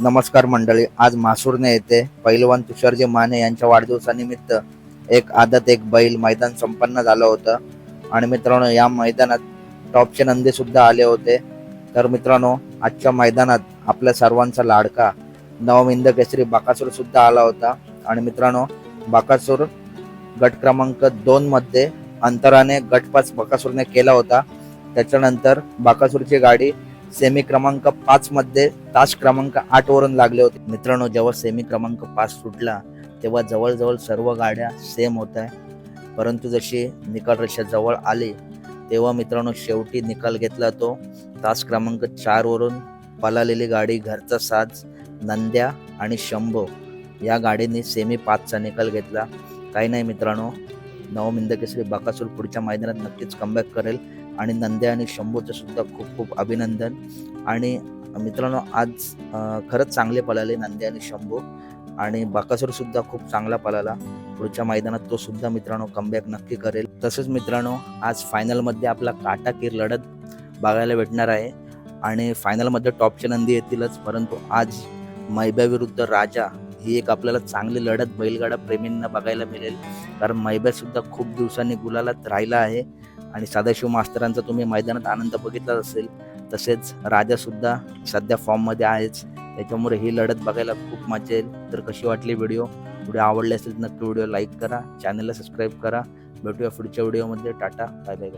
नमस्कार मंडळी आज मासूरने येथे पैलवान तुषारजी माने यांच्या वाढदिवसानिमित्त एक आदत एक बैल मैदान संपन्न झालं होतं. आणि मित्रांनो या मैदानात टॉपचे नंदी सुद्धा आले होते. तर मित्रांनो आजच्या मैदानात आपल्या सर्वांचा लाडका नवमिंद केसरी बाकासूर सुद्धा आला होता. आणि मित्रांनो बाकासूर गट क्रमांक दोन मध्ये अंतराने गटपास बाकासूरने केला होता. त्याच्यानंतर बाकासूरची गाडी सेमी क्रमांक पाच मध्ये तास क्रमांक आठ वरून लागले होते. मित्रांनो जेव्हा सेमी क्रमांक पाच सुटला तेव्हा जवळजवळ सर्व गाड्या सेम होत आहे. परंतु जशी निकाल रेषा जवळ आली तेव्हा मित्रांनो शेवटी निकाल घेतला तो तास क्रमांक चार वरून. पलालेली गाडी घरचा साज नंद्या आणि शंभो या गाडीने सेमी पाचचा निकाल घेतला. काही नाही मित्रांनो नवमिंद केसरी बाकासूर पुढच्या मैदानात नक्कीच कमबॅक करेल. आणि नंद्या आणि शंभूचं सुद्धा खूप खूप अभिनंदन. आणि मित्रांनो आज खरंच चांगले पळाले नंद्या आणि शंभू. आणि बाकासूर सुद्धा खूप चांगला पळाला. पुढच्या मैदानात तो सुद्धा मित्रांनो कमबॅक नक्की करेल. तसंच मित्रांनो आज फायनलमध्ये आपला काटाकीर लढत बघायला भेटणार आहे. आणि फायनलमध्ये टॉपचे नंदी येतीलच परंतु आज मैब्या विरुद्ध राजा ही एक आपल्याला चांगली लढत बैलगाडा प्रेमींना बघायला मिळेल. कारण मैब्या सुद्धा खूप दिवसांनी गुलालात राहिला आहे. आणि सदाशिव मास्तरांचा तुम्ही मैदानात आनंद बघितलाच असेल तसेच राजासुद्धा सध्या फॉर्ममध्ये आहेच. त्याच्यामुळे ही लढत बघायला खूप मजा येईल. तर कशी वाटली व्हिडिओ व्हिडिओ आवडले असेल नक्की व्हिडिओ लाईक करा. चॅनलला सबस्क्राईब करा. भेटूया पुढच्या व्हिडिओमध्ये टाटा. Bye bye